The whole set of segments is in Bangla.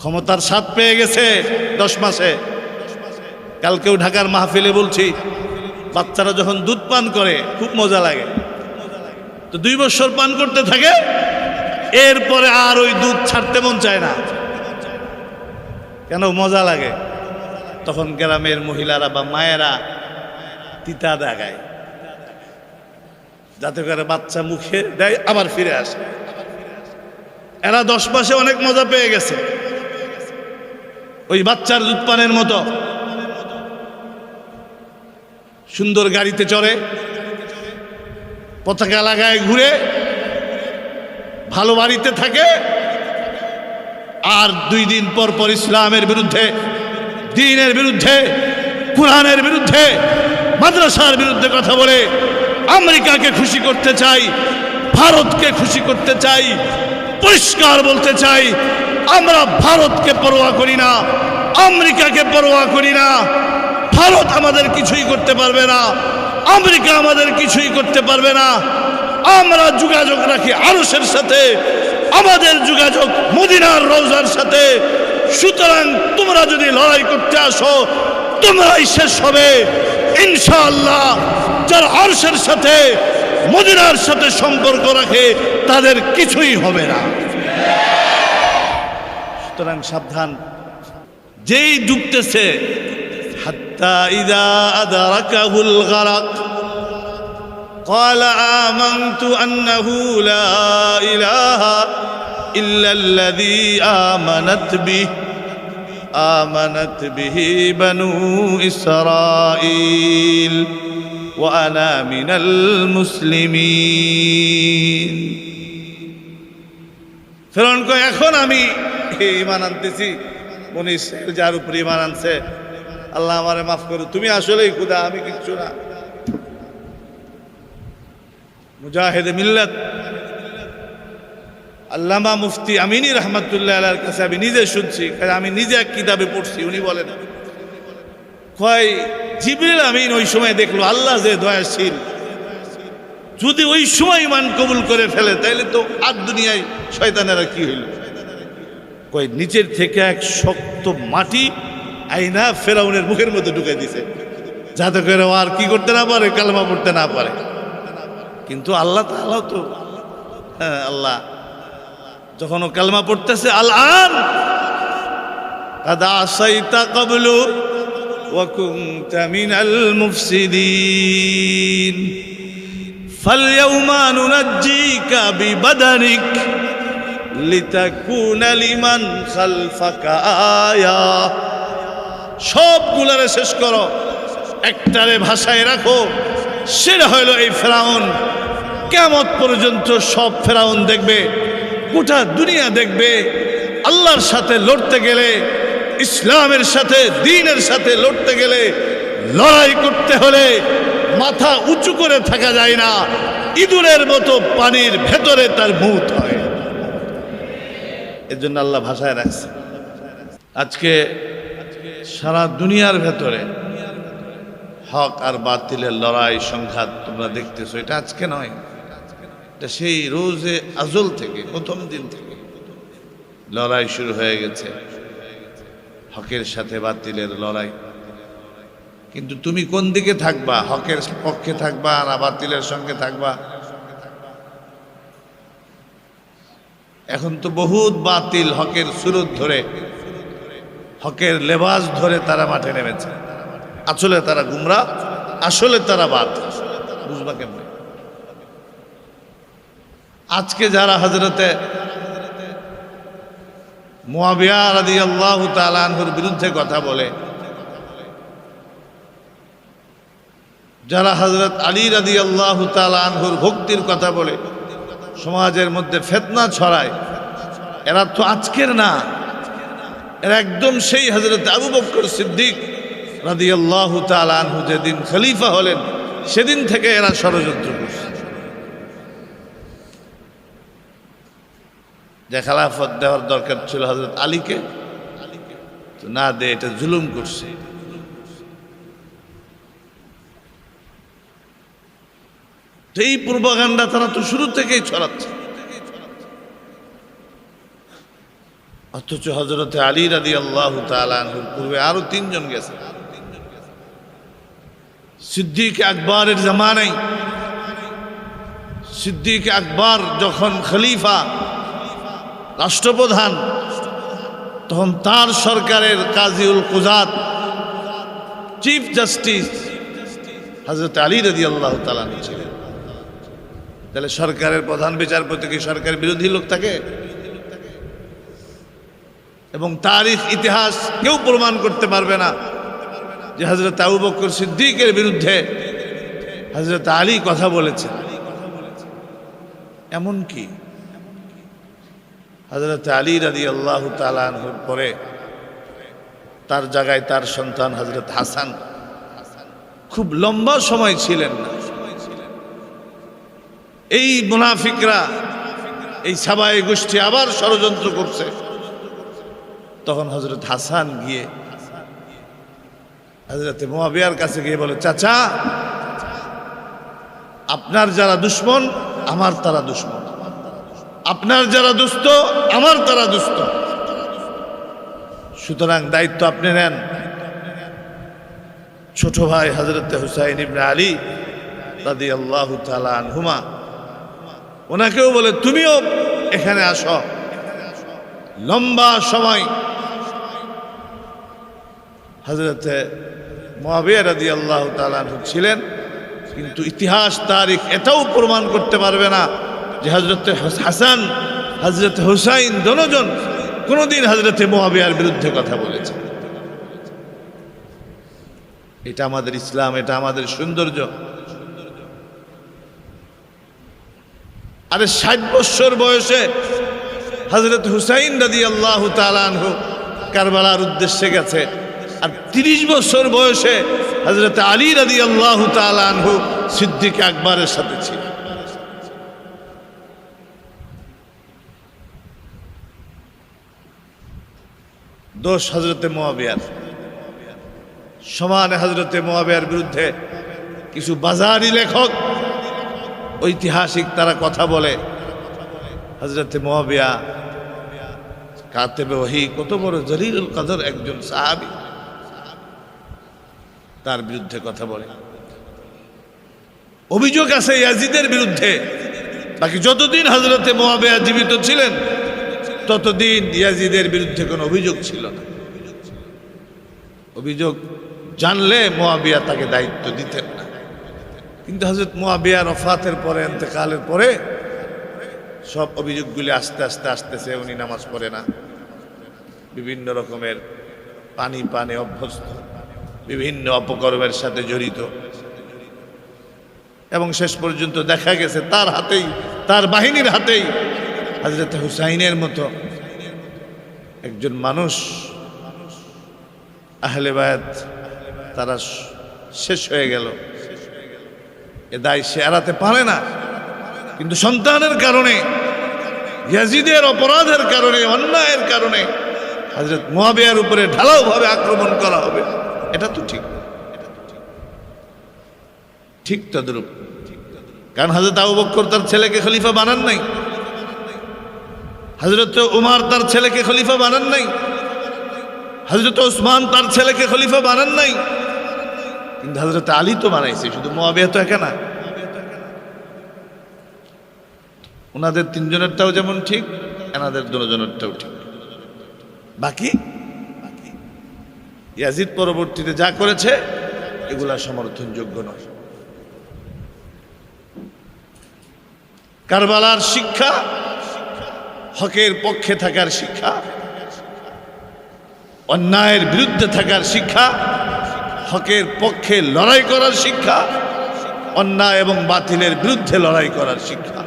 ক্ষমতার স্বাদ পেয়ে গেছে দশ মাসে। কালকেও ঢাকার মাহফিলে বলছি, বাচ্চারা যখন দুধ পান করে, খুব মজা লাগে। তো দুই বছর পান করতে থাকে, এরপরে আর ওই দুধ ছাড়তে মন চায় না। কেন মজা লাগে? তখন গ্রামের মহিলারা বা মায়েরা তিতা দেখায় যাতে করে বাচ্চা মুখে দেয়, আবার ফিরে আসে। এরা দশ মাসে অনেক মজা পেয়ে গেছে। ওই বাচ্চার দুধপানের মতো। সুন্দর গাড়িতে চড়ে, পতাকা লাগায় ঘুরে, ভালো বাড়িতে থাকে, আর দুই দিন পর পর ইসলামের বিরুদ্ধে, দিনের বিরুদ্ধে, কোরআনের বিরুদ্ধে, মাদ্রাসার বিরুদ্ধে কথা বলে আমেরিকাকে খুশি করতে চাই, ভারতকে খুশি করতে চাই, পরিষ্কার বলতে চাই, আমরা ভারতকে পরোয়া করি না। আমেরিকাকে পরোয়া করি না। ভারত আমাদের কিছুই করতে পারবে না। আমেরিকা আমাদের কিছুই করতে পারবে না। আমরা যোগাযোগ রাখি আরসের সাথে, আমাদের যোগাযোগ মদিনার রোজার সাথে। সুতরাং তোমরা যদি লড়াই করতে আসো, তোমরাই শেষ হবে। ইনশাআল্লাহ যারা আরসের সাথে, মদিনার সাথে সম্পর্ক রাখে, তাদের কিছুই হবে না। সুতরাং সাবধান। যেই ডুবতেছে হাত্তা ইদা আদারাকাহুল গারাক قال آمنت أنه لا إله إلا الذي آمنت به آمنت به بنو إسرائيل وأنا من المسلمين ফেরন কয় এখন আমি ইমান আনতেছি মনে যার উপরে ইমান আনছে। আল্লাহ আমারে মাফ করো তুমি আসলেই খুদা, আমি কিচ্ছু না। মুজাহিদ মিল্লাত। আল্লামা মুফতি আমিনী রহমতুল্লাহ আলার কাছে আমি নিজে শুনছি আমি নিজে এক কিতাবে পড়ছি, উনি বলেন, কয়, জিবরিল আমিন ওই সময় দেখল, আল্লাহ যে দয়াশীল, যদি ওই সময় ইমান কবুল করে ফেলে, তাইলে তো আর দুনিয়ায় শয়তানেরা কি হইল? কয় নিচের থেকে এক শক্ত মাটি আইনা ফেরাউনের মুখের মধ্যে ঢুকাই দিছে যাতে করে ও আর কি করতে না পারে কালমা পড়তে না পারে কিন্তু আল্লাহ তাআলা তো হ্যাঁ আল্লাহ যখন ও কালমা পড়তেছে আল আন কাদা আসাইতা কবলু وكنت من المفسدين فاليوم ننجيك ببدنك লিতাকুন লিমান খালফাকা আয়া। সবগুলারে শেষ করো। একটারে ভাষায় রাখো। সেটা হইল এই ফেরাউন। কেমন পর্যন্ত সব ফেরাউন দেখবে, গোটা দুনিয়া দেখবে। আল্লাহর সাথে লড়তে গেলে, ইসলামের সাথে, দিনের সাথে লড়তে গেলে, লড়াই করতে হলে মাথা উঁচু করে থাকা যায় না। ইঁদুরের মতো পানির ভেতরে তার মুখ হয়। এর জন্য আল্লাহ ভাষায় রাখছে। আজকে সারা দুনিয়ার ভেতরে হক আর বাতিলের লড়াই, সংঘাত তোমরা দেখতেছো। এটা আজকে নয়। এটা সেই রোজে আজল থেকে, প্রথম দিন থেকে লড়াই শুরু হয়ে গেছে। হকের সাথে বাতিলের লড়াই। কিন্তু তুমি কোন দিকে থাকবা? হকের পক্ষে থাকবা না বাতিলের সঙ্গে থাকবা? এখন তো বহুত বাতিল হকের সুরত ধরে, হকের লেবাস ধরে তারা মাঠে নেমেছে। আসলে তারা গুমরা, আসলে তারা বাদ। বুঝবা কেমন? আজকে যারা হজরতে বিরুদ্ধে কথা বলে, যারা হজরত আলী রাদি আল্লাহ ভক্তির কথা বলে সমাজের মধ্যে ফেতনা ছড়ায়। এরা তো আজকের না। এরা একদম সেই হজরত আবু বক্কর সিদ্দিক রাদি আল্লাহ তালানহু যেদিন খলিফা হলেন, সেদিন থেকে এরা ষড়যন্ত্র করছে। যে খেলাফত দেওয়ার দরকার ছিল হজরত আলীকে না দে এটা জুলুম করছে। তো এই পূর্বগান্ডা তারা তো শুরু থেকেই ছড়াচ্ছে। অথচ হজরতে আলী রাদি আল্লাহ পূর্বে আরও তিনজন গেছে। সিদ্দিক আকবরের জামানাই সিদ্দিক আকবর যখন খলিফা, রাষ্ট্রপ্রধান, তখন তার সরকারের কাজীউল কুজাত, চিফ জাস্টিস হজরত আলী রাজি আল্লাহ তালানি ছিলেন। তাহলে সরকারের প্রধান বিচারপতি কি সরকারের বিরোধী লোক থাকে? এবং তারিখ, ইতিহাস কেউ প্রমাণ করতে পারবে না যে হজরত আবু বকর সিদ্দিকের বিরুদ্ধে হজরত আলী কথা বলেছেন এমন কি? হজরত আলী রাজি আল্লাহ তালানহুর পরে তার জায়গায় তার সন্তান হজরত হাসান। খুব লম্বা সময় ছিলেন না। এই মুনাফিকরা এই সাবাই গোষ্ঠী আবার ষড়যন্ত্র করছে। তখন হজরত হাসান গিয়ে হজরত মোয়াবিয়ার কাছে গিয়ে বলে, চাচা, আপনার যারা দুশ্মন, আমার তারা দুশ্মন। আপনার যারা দুস্থ, আমার তারা দুস্থ। সুতরাং দায়িত্ব আপনি নেন। ছোট ভাই হজরত হুসাইন ইবনে আলী রাদি আল্লাহ আনহুমা ওনাকেও বলে, তুমিও এখানে আসো। লম্বা সময়। হজরতে মহাবিয়া রাদি আল্লাহ তালু ছিলেন, কিন্তু ইতিহাস, তারিখ এটাও প্রমাণ করতে পারবে না যে হজরত হাসান হজরত হুসাইন দনোজন কোনোদিন হজরতে মহাবিয়ার বিরুদ্ধে কথা বলেছে। এটা আমাদের ইসলাম, এটা আমাদের সৌন্দর্য। আরে ষাট বৎসর বয়সে হজরত হুসাইন রাদি আল্লাহ তালানহু কারবালার উদ্দেশ্যে গেছে। আর তিরিশ বছর বয়সে হজরত আলী রাদি আল্লাহ তালানহু সিদ্দিক আকবরের সাথে ছিল। দোষ হজরতে মোয়াবিয়ার। সমানে হজরতে মোয়াবিয়ার বিরুদ্ধে কিছু বাজারি লেখক ঐতিহাসিক তারা কথা বলে। হজরতে মোয়াবিয়া, কাতেবে ওহি, কত বড় জলিলুল কাদর একজন সাহাবি। তার বিরুদ্ধে কথা বলে। অভিযোগ আছে ইয়াজিদের বিরুদ্ধে। বাকি যতদিন হজরতে মোয়াবিয়া জীবিত ছিলেন, ততদিন ইয়াজিদের বিরুদ্ধে কোনো অভিযোগ ছিল না। অভিযোগ জানলে মোয়াবিয়া তাকে দায়িত্ব দিতেন। কিন্তু হজরত মোয়াবিয়া রফাতের পরে এতেকালের পরে সব অভিযোগগুলি আস্তে আস্তে আসতেছে, উনি নামাজ পড়ে না। বিভিন্ন রকমের পানি পানে অভ্যস্ত, বিভিন্ন অপকর্মের সাথে জড়িত। এবং শেষ পর্যন্ত দেখা গেছে, তার হাতেই, তার বাহিনীর হাতেই হজরত হুসাইনের মতো একজন মানুষ, আহলে বায়াত, তারা শেষ হয়ে গেল। এ দায় সে এড়াতে পারে না। কিন্তু সন্তানের কারণে, ইয়াজিদের অপরাধের কারণে, অন্যায়ের কারণে হজরত মোয়াবিয়ার উপরে ঢালাওভাবে আক্রমণ করা হবে। এটা তো ঠিক। ঠিক তদ্রুপ। কারণ হজরত আবু বক্কর তার ছেলেকে খলিফা বানান নাই। হজরত উমার তার ছেলেকে খলিফা বানান নাই। হজরত ওসমান তার ছেলেকে খলিফা বানান নাই। কিন্তু হজরত আলী তো বানাইছে, শুধু মোয়াবিয়া তো একা না। ওনাদের তিনজনেরটাও যেমন ঠিক, এনাদের দুজনেরটাও ঠিক। বাকি? ইয়াজিদ পরবর্তীতে যা করেছে, এগুলা সমর্থনযোগ্য নয়। কারবালার শিক্ষা, হকের পক্ষে থাকার শিক্ষা, অন্যায়ের বিরুদ্ধে থাকার শিক্ষা হকের পক্ষে লড়াই করার শিক্ষা, অন্যায় এবং বাতিলের বিরুদ্ধে লড়াই করার শিক্ষা।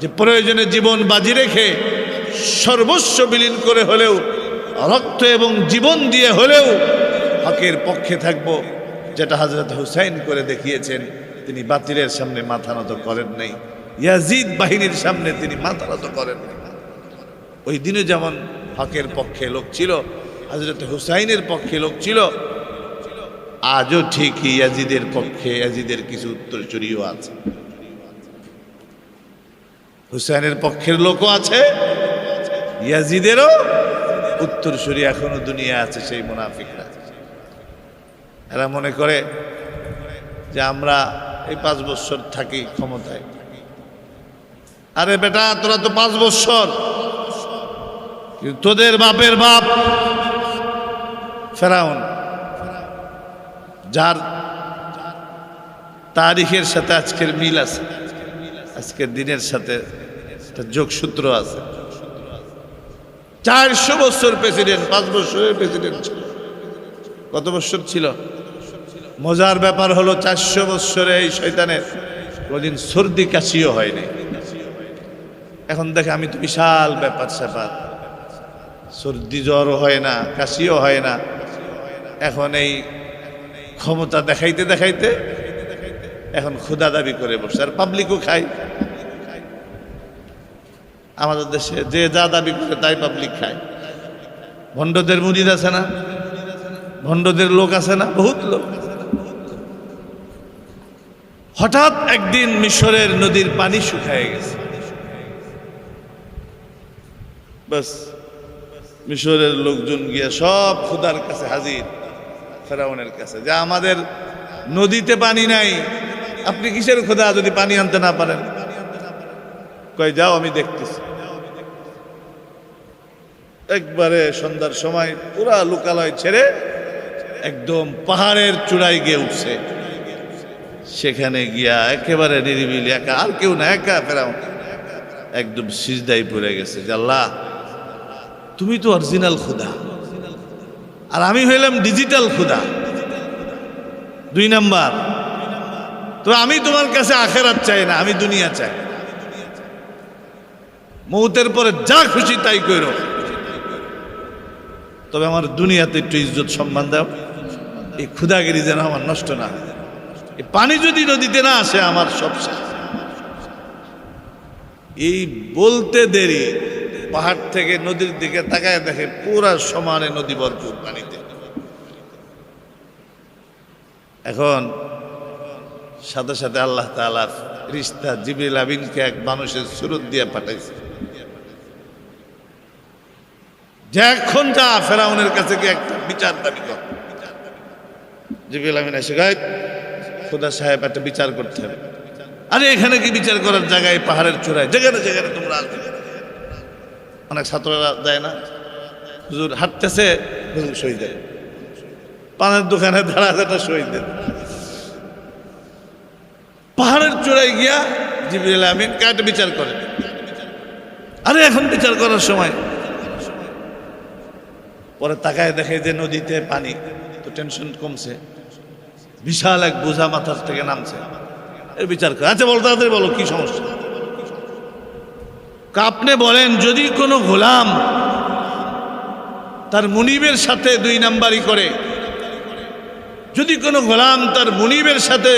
যে প্রয়োজনে জীবন বাজি রেখে সর্বস্ব বিলীন করে হলেও, রক্ত এবং জীবন দিয়ে হলেও হকের পক্ষে থাকব, যেটা হজরত হুসাইন করে দেখিয়েছেন। তিনি বাতিলের সামনে মাথা নত করেন নাই। ইয়াজিদ বাহিনীর সামনে তিনি মাথা নত করেন ওই দিনে যেমন হকের পক্ষে লোক ছিল হজরত হুসাইনের পক্ষে লোক ছিল আজও ঠিকই ইয়াজিদের পক্ষে ইয়াজিদের কিছু উত্তরচুরিও আছে। হুসাইনের পক্ষের লোকও আছে, ইয়াজিদেরও উত্তরসূরি এখনও দুনিয়া আছে, সেই মুনাফিকরা। এরা মনে করে যে আমরা এই পাঁচ বছর থাকি ক্ষমতায়। আরে বেটা, তোরা তো পাঁচ বছর। তোদের বাপের বাপ ফেরাউন। যার তারিখের সাথে আজকের মিল আছে, আজকের দিনের সাথে যোগসূত্র আছে। চারশো বছর প্রেসিডেন্ট পাঁচ বছরের প্রেসিডেন্ট ছিল। কত বছর ছিল? মজার ব্যাপার হলো চারশো বছরে এই শয়তানের কোনদিন সর্দি কাশিও হয়নি। এখন দেখে আমি তো বিশাল ব্যাপার স্যাপার। সর্দি জ্বরও হয় না, কাশিও হয় না। এখন এই ক্ষমতা দেখাইতে দেখাইতে এখন ক্ষুদা দাবি করে বসে, আর পাবলিকও খায়। আমাদের দেশে যে যা দাবি করে তাই পাবলিক খায়। ভণ্ডদের মুরিদ আছে না? ভণ্ডদের লোক আছে না? বহুত লোক। হঠাৎ একদিন মিশরের নদীর পানি শুকায় গেছে। মিশরের লোকজন গিয়ে সব খুদার কাছে হাজির। ফেরাউনের কাছে। যে আমাদের নদীতে পানি নাই, আপনি কিসের খোদা যদি পানি আনতে না পারেন? কয়, যাও আমি দেখতেছি। একবারে সন্ধ্যার সময় পুরা লোকালয় ছেড়ে একদম পাহাড়ের চূড়ায় গিয়ে উঠছে। সেখানে গিয়া একেবারে নিরিবিলি, একা, আর কেউ না, একা ফেরাও একদম সিজদাই পড়ে গেছে যে আল্লাহ, তুমি তো অরিজিনাল খুদা। আর আমি হইলাম ডিজিটাল খুদা। দুই নাম্বার। তো আমি তোমার কাছে আখেরাত চাই না, আমি দুনিয়া চাই। মৌতের পরে যা খুশি তাই করো তবে আমার দুনিয়াতে একটু ইজ্জত সম্মান দাও। এই ক্ষুদাগিরি যেন আমার নষ্ট না। এই পানি যদি নদীতে না আসে, আমার সব এই বলতে দেরি পাহাড় থেকে নদীর দিকে তাকায় দেখে পুরা সমানে নদী ভরপুর পানিতে। এখন সাথে সাথে আল্লাহ তালার রিস্তা জিবিল আবিনকে এক মানুষের সুরত দিয়ে পাঠাইছে। যে এখন যা ফেরাউনের কাছে গিয়ে একটা বিচার দাবি কর। জিবিল আমিন এসে গায়ে খুদা সাহেব, একটা বিচার করতে হবে। আরে এখানে কি বিচার করার জায়গায় পাহাড়ের চূড়ায়? যেখানে যেখানে তোমরা আসবে। অনেক ছাত্ররা দেয় না। হুজুর হাঁটতেছে, হুজুর সই দেয় পানের দোকানে দাঁড়া একটা সই দেন পাহাড়ের চূড়ায় গিয়া জিবরিল আমিন কাটে বিচার করে। আরে এখন বিচার করার সময়। পরে তাকায় দেখে যে নদীতে পানি, তো টেনশন কমছে। বিশাল এক বোঝা মাথার থেকে নামছে। এর বিচার করে। আচ্ছা বলো তাড়াতাড়ি বলো, কি সমস্যা? আপনি বলেন, যদি কোনো গোলাম তার মুনিবের সাথে দুই নাম্বারই করে, যদি কোনো গোলাম তার মুনিবের সাথে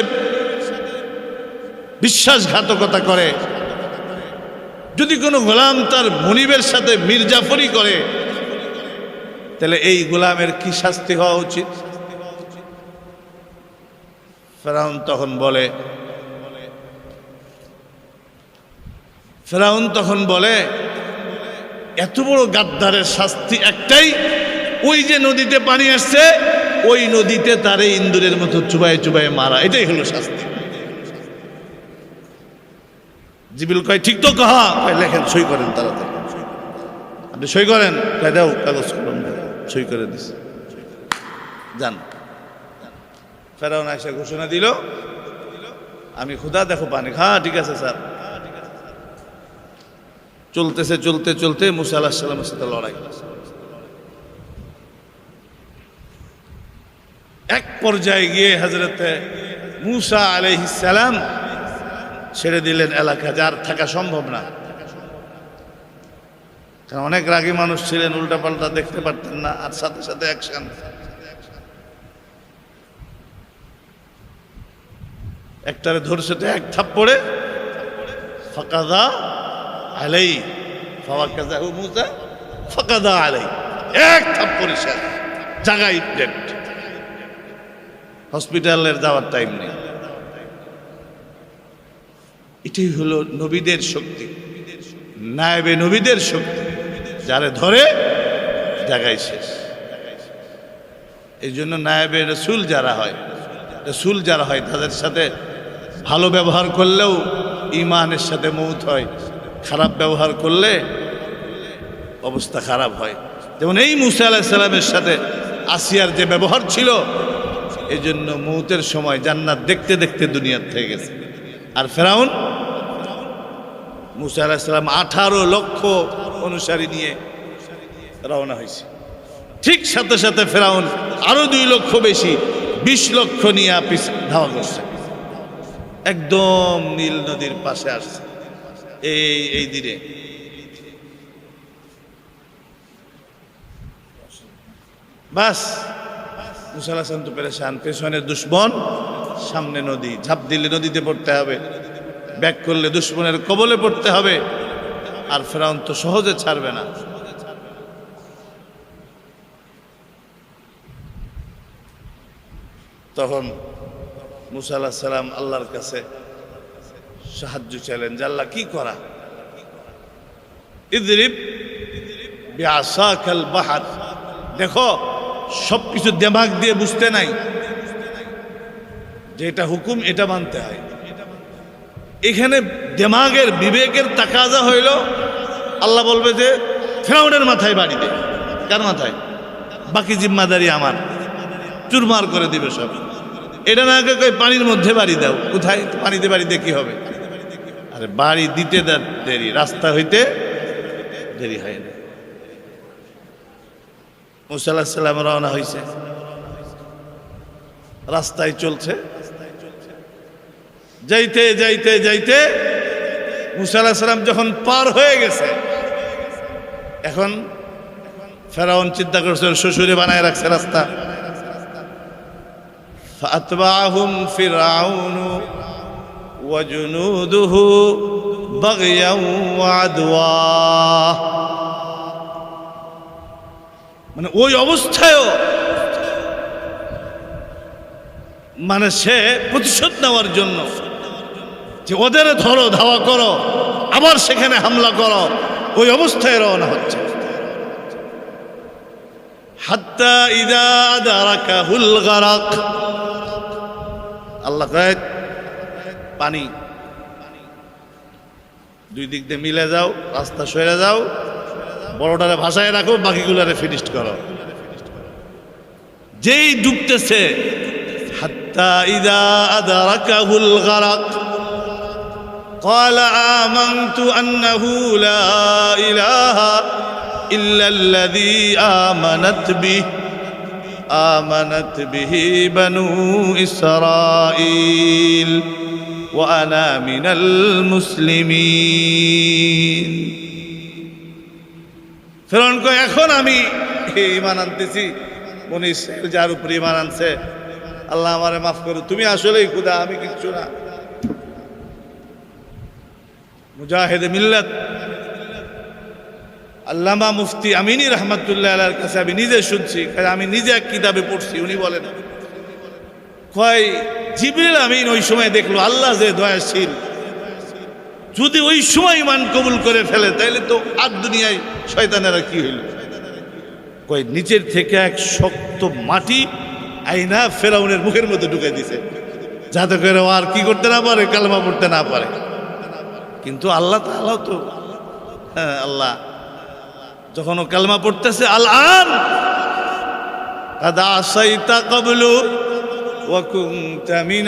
বিশ্বাসঘাতকতা করে, যদি কোনো গোলাম তার মুনিবের সাথে মির্জাফরি করে, তাহলে এই গোলামের কি শাস্তি হওয়া উচিত? তখন বলে ফেরাউন তখন বলে, এত বড় গাদ্দারের শাস্তি একটাই, ওই যে নদীতে পানি আসছে, ওই নদীতে তারে ইন্দুরের মতো চুবাই চুবাই মারা। এটাই হলো শাস্তি। জিবিল কয়, ঠিক তো কাহা? কয়, লেখেন, সই করেন তাড়াতাড়ি আপনি সই করেন? কয়, দাও, কাগজ কলম সই করে দিস যান। ফেরাউন আয়সা ঘোষণা দিল, আমি খুদা, দেখো পানি হ্যাঁ ঠিক আছে, স্যার। চলতেছে, চলতে চলতে মুসা আল্লাহ সাল্লামের সাথে লড়াই। এক পর্যায়ে গিয়ে হাজরতে মুসা আলহিসাল্লাম ছেড়ে দিলেন এলাকা যার থাকা সম্ভব না। কারণ অনেক রাগী মানুষ ছিলেন, উল্টাপাল্টা দেখতে পারতেন না, আর সাথে সাথে অ্যাকশন একটারে ধরছে তো এক থাপ পড়ে ফাঁকা ফাকাদা আলাই। ফাওয়াকাজাহু মুসা, ফাকাদা আলাই। এক থাপ্পড়ে শেষ জায়গায় ডেট হসপিটালের যাওয়ার টাইম নেই। এটাই হলো নবীদের শক্তি। নায়েবে নবীদের শক্তি। যারে ধরে জায়গায় শেষ। এই জন্য নায়েবে রসুল যারা হয়, রসুল যারা হয়, তাদের সাথে ভালো ব্যবহার করলেও ইমানের সাথে মৌত হয়। খারাপ ব্যবহার করলে অবস্থা খারাপ হয়। যেমন এই মুসা আলাহিসাল্লামের সাথে আসিয়ার যে ব্যবহার ছিল এই জন্য মৌতের সময় জান্নাত দেখতে দেখতে দুনিয়ার থেকে গেছে। আর ফেরাউন, মুসা আলাহিসাল্লাম আঠারো লক্ষ অনুসারী নিয়ে রওনা হয়েছে। ঠিক সাথে সাথে ফেরাউন আরও দুই লক্ষ বেশি, বিশ লক্ষ নিয়ে পিছ ধাওয়া করছে। একদম নীল নদীর পাশে আসছে। এই এই দিনে বাস মুসালাসান তো পেরেছান পেছনে দুশ্মন, সামনে নদী। ঝাঁপ দিলে নদীতে পড়তে হবে, ব্যাক করলে দুশ্মনের কবলে পড়তে হবে, আর ফেরাউন তো সহজে ছাড়বে না। তখন মুসা আল্লাহ সাল্লাম আল্লাহর কাছে সাহায্য চাইলেন, যে আল্লাহ কি করা? বাহার। দেখো সব কিছু দেমাগ দিয়ে বুঝতে নাই। যে এটা হুকুম, এটা মানতে হয়। এখানে দেমাগের বিবেকের তাকাজা হইল, আল্লাহ বলবে যে, ফেরাউনের মাথায় বাড়ি দে। কার মাথায়? বাকি জিম্মাদারি আমার। চুরমার করে দিবে সব। এটা না পানির মধ্যে বাড়ি দাও। কোথায়? পানিতে বাড়ি দিয়ে কি হবে? মানে বাড়ি দিতে দেরি, রাস্তা হইতে দেরি হয় না। মুসাল্লাহ সাল্লাম রওনা হয়েছে রাস্তায় চলছে। যাইতে যাইতে যাইতে মুসাল্লাহ সাল্লাম যখন পার হয়ে গেছে, এখন ফেরাউন চিন্তা করছে শ্বশুরে বানায় রাখছে রাস্তা। ফাতবাহুম ফিরাউন وجنوده بغيا وعدوا মানে ওই অবস্থায়ও মানে সে প্রতিশোধ নেওয়ার জন্য যে ওদের ধরো ধাওয়া করো আবার সেখানে হামলা করো ওই অবস্থায় রওনা হচ্ছে হাত্তা ইদা দারাকাহুল গারাক আল্লাহ কয় পানি দুই দিক দিয়ে মিলে যাও রাস্তা সরে যাও বড়টারে ভাষায় রাখো বাকিগুলারে ফিনিশ করো যেই ডুবতেছে হাত্তা ইদা আদারাকাহুল গারাক قال آمنت أنه لا إله إلا الذي آمنت به آمنت به بنو إسرائيل وأنا من المسلمين ফেরন কয় এখন আমি ইমান আনতেছি মনে ইসরায়েল যার উপরে ইমান আনছে আল্লাহ আমারে মাফ করো তুমি আসলেই খুদা আমি কিচ্ছু না মুজাহিদ মিল্লাত আল্লামা মুফতি আমিনী রহমতুল্লাহ আল্লাহর কাছে আমি নিজে শুনছি কারণ আমি নিজে এক কিতাবে পড়ছি উনি বলেন কয়, জিবরিল আমিন ওই সময় দেখল, আল্লাহ যে দয়াশীল। যদি ওই সময় ইমান কবুল করে ফেলে, তাইলে তো আর দুনিয়ায় শয়তানেরা কি হইল? কয়, নিচের থেকে এক শক্ত মাটি আইনা ফেরাউনের মুখের মধ্যে ঢুকে দিছে। যাতে করে আর কি করতে না পারে, কালমা পড়তে না পারে। কিন্তু আল্লাহ তাআলা তো হ্যাঁ আল্লাহ। যখন ও কালমা পড়তেছে আল আন কাদা আসাইতা কবলু وكنت من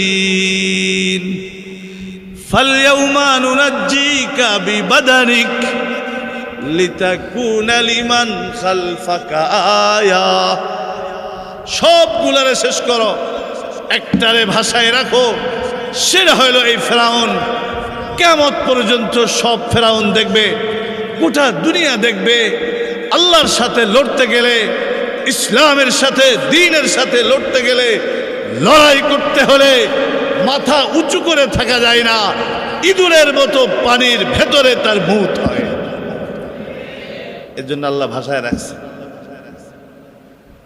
المفسدين فاليوم ننجيك ببدنك لتكون لمن خلفك آية সবগুলারে শেষ করো একটারে ভাষায় রাখো সেটা হইল এই ফেরাউন কেমত পর্যন্ত সব ফেরাউন দেখবে গোটা দুনিয়া দেখবে আল্লাহর সাথে লড়তে গেলে ইসলামের সাথে, দিনের সাথে লড়তে গেলে লড়াই করতে হলে মাথা উঁচু করে থাকা যায় না। ইঁদুরের মতো পানির ভেতরে তার মুখ হয়। এর জন্য আল্লাহ ভাষায় রাখছে।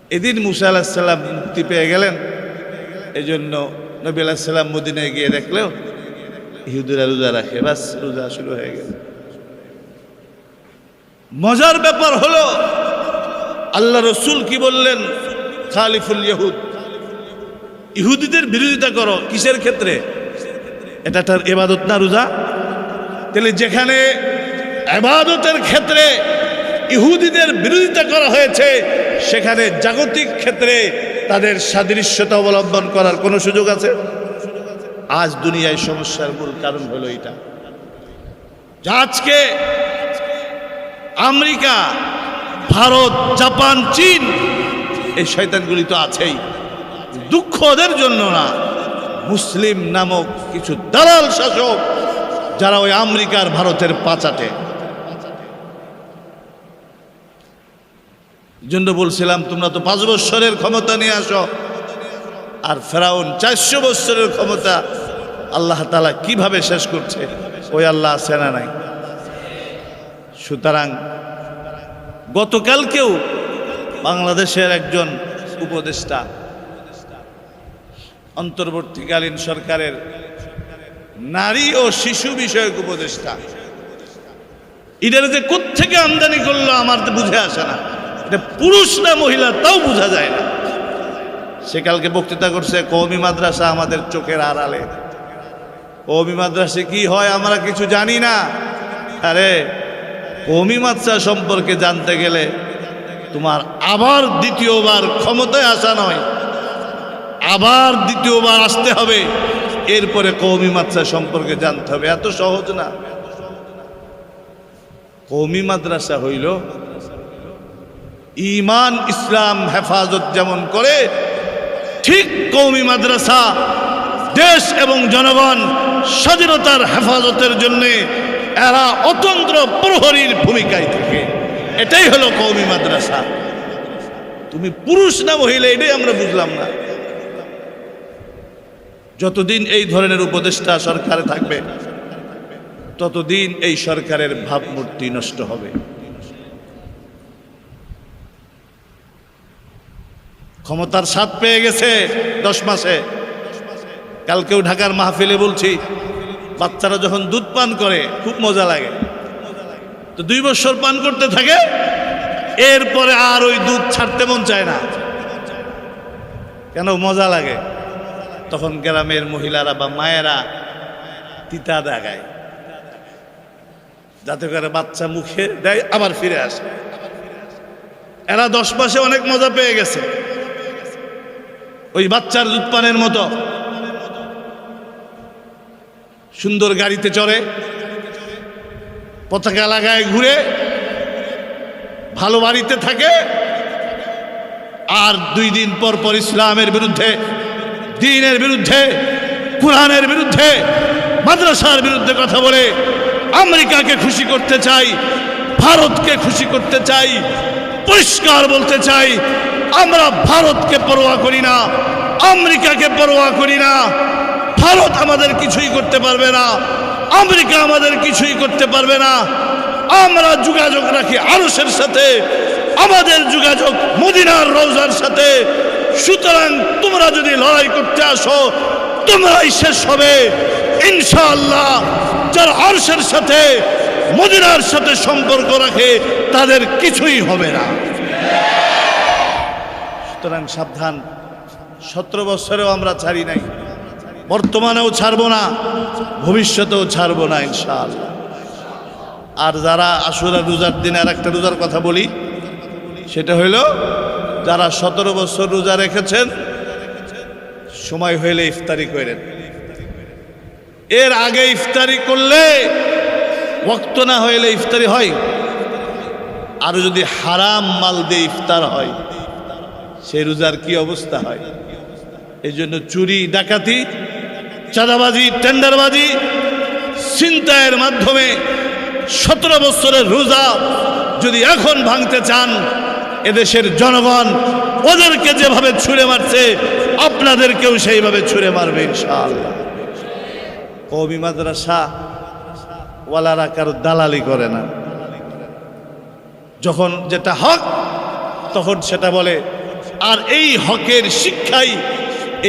এদিন মুসা আলাহিসাল্লাম মুক্তি পেয়ে গেলেন। এই জন্য নবী আলাহিসাল্লাম মদিনায় গিয়ে দেখলেও ইহুদুরা রোজা রাখে। বাস, রোজা শুরু হয়ে গেল। মজার ব্যাপার হলো আল্লাহ রসুল কি বললেন? খালিফুল ইহুদ। ইহুদিদের বিরোধিতা করো, কিসের ক্ষেত্রে? এটা তার এবাদত না রোজা? তাহলে যেখানে এবাদতের ক্ষেত্রে ইহুদিদের বিরোধিতা করা হয়েছে, সেখানে জাগতিক ক্ষেত্রে তাদের সাদৃশ্যতা অবলম্বন করার কোনো সুযোগ আছে? আজ দুনিয়ায় সমস্যার মূল কারণ হলো এটা। আজকে আমেরিকা ভারত, জাপান, চীন, এই শয়তানগুলি তো আছেই। দুঃখ ওদের জন্য না, মুসলিম নামক কিছু দালাল শাসক যারা ওই আমেরিকার ভারতের পাচাটে। জন্য বলছিলাম, তোমরা তো পাঁচ বৎসরের ক্ষমতা নিয়ে আসো। আর ফেরাউন চারশো বৎসরের ক্ষমতা আল্লাহ তালা কীভাবে শেষ করছে, ওই আল্লাহ আছে না নাই? সুতরাং গতকালকেও বাংলাদেশের একজন উপদেষ্টা, অন্তর্বর্তীকালীন সরকারের নারী ও শিশু বিষয়ক উপদেষ্টা। এটার যে কোত্থেকে আমদানি করল আমার তো বুঝে আসে না। এটা পুরুষ না মহিলা তাও বোঝা যায় না। সে কালকে বক্তৃতা করছে কৌমি মাদ্রাসা আমাদের চোখের আড়ালে। কৌমি মাদ্রাসে কি হয় আমরা কিছু জানি না। আরে কৌমি মাদ্রাসা সম্পর্কে জানতে গেলে তোমার আবার দ্বিতীয়বার ক্ষমতায় আসা নয়, আবার দ্বিতীয়বার আসতে হবে। এরপরে কৌমি মাদ্রাসা সম্পর্কে জানতে হবে। এত সহজ না। কৌমি মাদ্রাসা হইল ইমান ইসলাম, হেফাজত যেমন করে, ঠিক কৌমি মাদ্রাসা দেশ এবং জনগণ স্বাধীনতার হেফাজতের জন্য এরা অতন্ত্র প্রহরীর ভূমিকায় থাকে। এটাই হলো কৌমি মাদ্রাসা। তুমি পুরুষ না মহিলা, এটাই আমরা বুঝলাম না। যতদিন এই ধরনের উপদেষ্টা সরকারে থাকবে, ততদিন এই সরকারের ভাবমূর্তি নষ্ট হবে। ক্ষমতার স্বাদ পেয়ে গেছে দশ মাসে। কালকেও ঢাকার মাহফিলে বলছি বাচ্চারা যখন দুধ পান করে, খুব মজা লাগে। তো দুই বছর পান করতে থাকে, এরপরে আর ওই দুধ ছাড়তে মন চায় না। কেন মজা লাগে? তখন গ্রামের মহিলারা বা মায়েরা তিতা দেখায়। যাতে করে বাচ্চা মুখে দেয়, আবার ফিরে আসে। এরা দশ মাসে অনেক মজা পেয়ে গেছে। ওই বাচ্চার দুধ পানের মতো সুন্দর গাড়িতে চড়ে, পতাকা লাগায় ঘুরে, ভালো বাড়িতে থাকে, আর দুই দিন পর পর ইসলামের বিরুদ্ধে, দিনের বিরুদ্ধে, কোরআনের বিরুদ্ধে, মাদ্রাসার বিরুদ্ধে কথা বলে আমেরিকাকে খুশি করতে চাই, ভারতকে খুশি করতে চাই, পরিষ্কার বলতে চাই, আমরা ভারতকে পরোয়া করি না, আমেরিকাকে পরোয়া করি না ভারত আমাদের কিছুই করতে পারবে না, আমেরিকা আমাদের কিছুই করতে পারবে না। আমরা যোগাযোগ রাখি আরসের সাথে, আমাদের যোগাযোগ মদিনার রোজার সাথে। সুতরাং তোমরা যদি লড়াই করতে আসো, তোমরাই শেষ হবে। ইনশাআল্লাহ যারা আরশের সাথে, মদিনার সাথে সম্পর্ক রাখে, তাদের কিছুই হবে না। সুতরাং সাবধান, সতেরো বছরেও আমরা ছাড়ি নাই। বর্তমানেও ছাড়বো না, ভবিষ্যতেও ছাড়বো না ইনশাআল্লাহ। আর যারা আসুরা রোজার দিনে আর একটা রোজার কথা বলি, সেটা হইল, যারা সতেরো বছর রোজা রেখেছেন, সময় হইলে ইফতারি করেন। এর আগে ইফতারি করলে ওক্ত না হইলে ইফতারি হয়। আর যদি হারাম মাল দিয়ে ইফতার হয়, সেই রোজার কি অবস্থা হয়? এই জন্য চুরি, ডাকাতি চাঁদাবাজি, টেন্ডারবাজি চিন্তায়ের মাধ্যমে সতেরো বছরের রোজা যদি এখন ভাঙতে চান, এদেশের জনগণ ওদেরকে যেভাবে ছুঁড়ে মারছে, আপনাদেরকেও সেইভাবে ছুঁড়ে মারবে ইনশাআল্লাহ। মাদ্রাসা ওয়ালারা কারও দালালি করে না। যখন যেটা হক, তখন সেটা বলে, আর এই হকের শিক্ষাই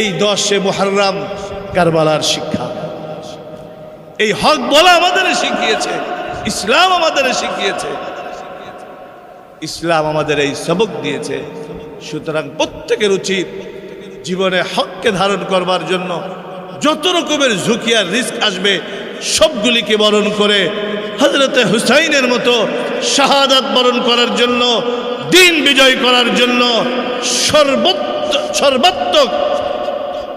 এই দশে মোহারাম কারবালার শিক্ষা। এই হক বলা আমাদের শিখিয়েছে, ইসলাম আমাদের শিখিয়েছে। ইসলাম আমাদের এই সবক দিয়েছে। সুতরাং প্রত্যেকের উচিত জীবনে হককে ধারণ করবার জন্য যত রকমের ঝুঁকি আর রিস্ক আসবে, সবগুলিকে বরণ করে হজরতে হুসাইনের মতো শাহাদাত বরণ করার জন্য, দিন বিজয় করার জন্য সর্বত্র সর্বাত্মক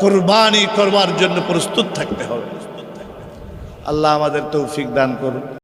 কোরবানি করবার জন্য প্রস্তুত থাকতে হবে। আল্লাহ আমাদের তৌফিক দান করুন